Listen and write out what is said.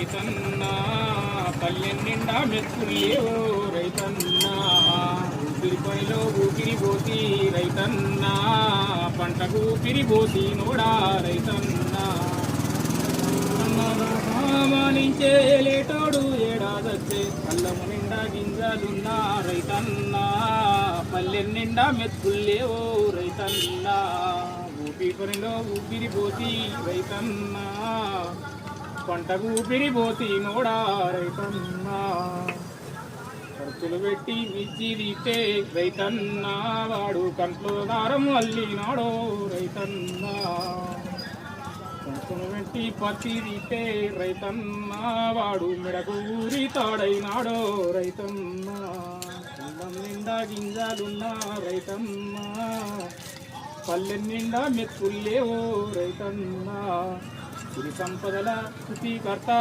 రైతన్నా పల్లె నిండా మెచ్చుకులేవో రైతన్నా. ఊపిరి పనిలో ఊపిరి పోసి రైతన్నా పంటకు ఊపిరి పోసి నోడా రైతన్నా. మానించే లేటోడు ఏడాదొచ్చే అల్లము నిండా గింజలున్నా రైతన్నా. పల్లె నిండా మెత్తుల్లేవో రైతన్నా. ఊపి ఊపిరిపోతి ఊపిరి పోసి రైతన్నా. పంటకు ఊపిరి నోడారైతన్నా నోడా ఖర్చులు పెట్టి మిర్చి తీస్తే రైతన్నా వాడు కంట్లో దారం అల్లినాడో రైతన్నా ఖర్చులు పెట్టి పత్తి తీస్తే రైతన్నా వాడు మెడకు ఊరి తాడైనాడో రైతన్నా పొలం నిండా గింజలున్నా రైతన్నా పల్లె నిండా మెత్తుల్లేవో రైతన్నా श्री संपदला स्तुती करता.